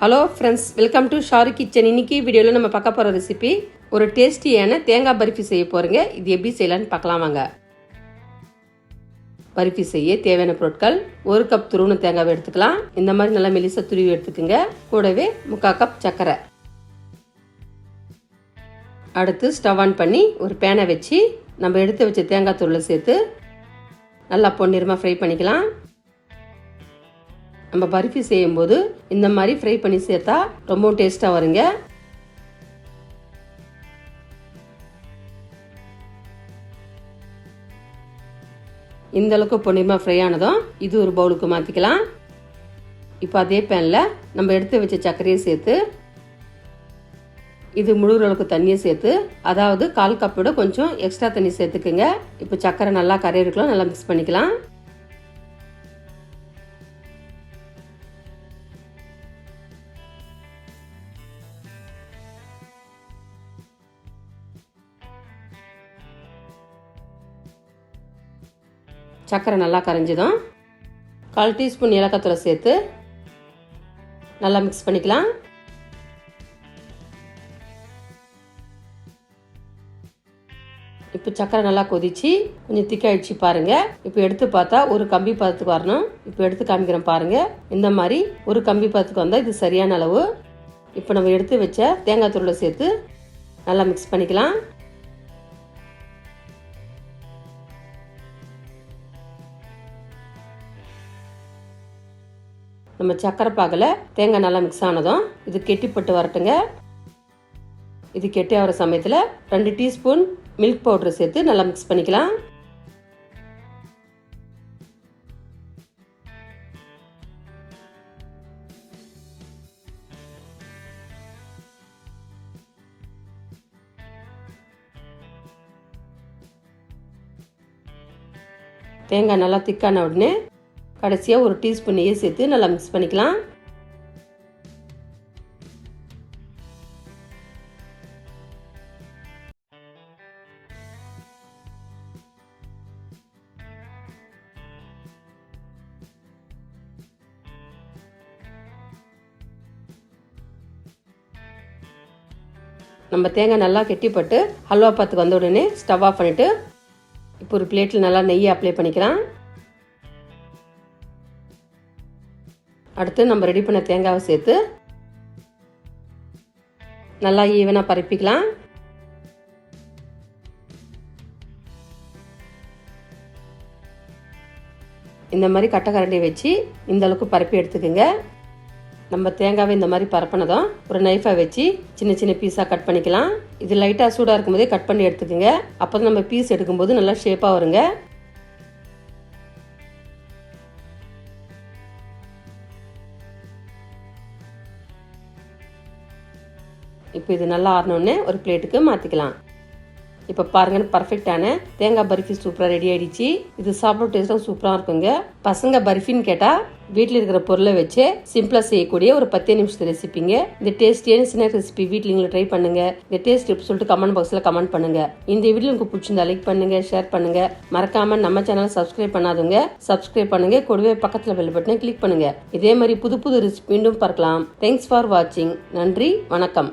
Hello friends welcome to Sharu kitchen இன்னைக்கு வீடியோவில் நம்ம பார்க்க போகிற ரெசிபி ஒரு டேஸ்டியான தேங்காய் பர்ஃபி செய்ய போகிறீங்க இது எப்படி செய்யலான்னு பார்க்கலாம் வாங்க. பர்ஃபி செய்ய தேவையான பொருட்கள் ஒரு கப் துருவன தேங்காவை எடுத்துக்கலாம். இந்த மாதிரி நல்லா மெலிசா துருவி எடுத்துக்கோங்க. கூடவே முக்கால் கப் சர்க்கரை. அடுத்து ஸ்டவ் ஆன் பண்ணி ஒரு பேனை வச்சு நம்ம எடுத்து வச்ச தேங்காய் தூளை சேர்த்து நல்லா பொன்னிறமாக ஃப்ரை பண்ணிக்கலாம். நம்ம பர்ஃபி செய்யும்போது இந்த மாதிரி ஃப்ரை பண்ணி சேர்த்தா ரொம்பவும் டேஸ்ட்டாக வருங்க. இந்த அளவுக்கு பொன்னிறமாக ஃப்ரை ஆனதும் இது ஒரு பவுலுக்கு மாற்றிக்கலாம் இப்போ அதே பேனில் நம்ம எடுத்து வச்ச சர்க்கரையை சேர்த்து இது முழுகிற அளவுக்கு தண்ணியை சேர்த்து அதாவது கால் கப்போட கொஞ்சம் எக்ஸ்ட்ரா தண்ணி சேர்த்துக்குங்க. இப்போ சர்க்கரை நல்லா கரையிருக்கலாம் நல்லா மிக்ஸ் பண்ணிக்கலாம். சர்க்கரை நல்லா கரைஞ்சிடும். கால் டீஸ்பூன் ஏலக்காய்த்தூளை சேர்த்து நல்லா மிக்ஸ் பண்ணிக்கலாம். இப்போ சக்கரை நல்லா கொதிச்சு கொஞ்சம் திக்காயிடுச்சு பாருங்க. இப்போ எடுத்து பார்த்தா ஒரு கம்பி பதத்துக்கு வரணும். இப்போ எடுத்து காமிக்கிறேன் பாருங்க. இந்த மாதிரி ஒரு கம்பி பதத்துக்கு வந்தால் இது சரியான அளவு. இப்போ நம்ம எடுத்து வச்ச தேங்காய் தூளை சேர்த்து நல்லா மிக்ஸ் பண்ணிக்கலாம். நம்ம சக்கரை பாகில் தேங்காய் நல்லா மிக்ஸ் ஆனதும் இது கெட்டிப்பட்டு வரட்டுங்க. இது கெட்டி ஆகிற சமயத்தில் ரெண்டு டீஸ்பூன் மில்க் பவுடர் சேர்த்து நல்லா மிக்ஸ் பண்ணிக்கலாம். தேங்காய் நல்லா திக்கான உடனே கடைசியாக ஒரு டீஸ்பூன் நெய்யை சேர்த்து நல்லா மிக்ஸ் பண்ணிக்கலாம். நம்ம தேங்காய் நல்லா கெட்டிப்பட்டு ஹல்வா பாத்துக்கு வந்த உடனே ஸ்டவ் ஆஃப் பண்ணிவிட்டு இப்போ ஒரு பிளேட்டில் நல்லா நெய்யை அப்ளை பண்ணிக்கலாம். அடுத்து நம்ம ரெடி பண்ண தேங்காவை சேர்த்து நல்லா ஈவனாக பரப்பிக்கலாம். இந்த மாதிரி கட்டைக்கரண்டி வச்சு இந்த அளவுக்கு பரப்பி எடுத்துக்கோங்க. நம்ம தேங்காவை இந்த மாதிரி பரப்பினதும் ஒரு நைஃபை வச்சு சின்ன சின்ன பீஸாக கட் பண்ணிக்கலாம். இது லைட்டாக சூடாக இருக்கும்போதே கட் பண்ணி எடுத்துக்கோங்க. அப்போ தான் நம்ம பீஸ் எடுக்கும்போது நல்லா ஷேப்பாக வருங்க. இப்போ இது நல்லா ஆறினோடனே ஒரு பிளேட்டுக்கு மாற்றிக்கலாம் இப்போ பாருங்க பர்ஃபெக்டான தேங்காய் பர்ஃபி சூப்பராக ரெடி ஆகிடுச்சு இது சாப்பிட டேஸ்ட்டும் சூப்பராக இருக்குங்க. பசங்க பர்ஃபின்னு கேட்டால் வீட்டில் இருக்கிற பொருளை வச்சு சிம்பிளாக செய்யக்கூடிய ஒரு பத்து நிமிஷத்து ரெசிபிங்க இந்த டேஸ்டியான சின்ன ரெசிபி வீட்டில் நீங்களும் ட்ரை பண்ணுங்க. இந்த டேஸ்ட் எப்படி சொல்லிட்டு கமெண்ட் பாக்ஸில் கமெண்ட் பண்ணுங்க. இந்த வீடியோ உங்களுக்கு பிடிச்சிருந்தா லைக் பண்ணுங்க ஷேர் பண்ணுங்க. மறக்காம நம்ம சேனலை சப்ஸ்கிரைப் பண்ணாதுங்க சப்ஸ்கிரைப் பண்ணுங்க. கூடவே பக்கத்தில் பெல் பட்டனை கிளிக் பண்ணுங்க. இதே மாதிரி புது புது ரெசிபி மீண்டும் பார்க்கலாம். தேங்க்ஸ் ஃபார் வாட்சிங் நன்றி வணக்கம்.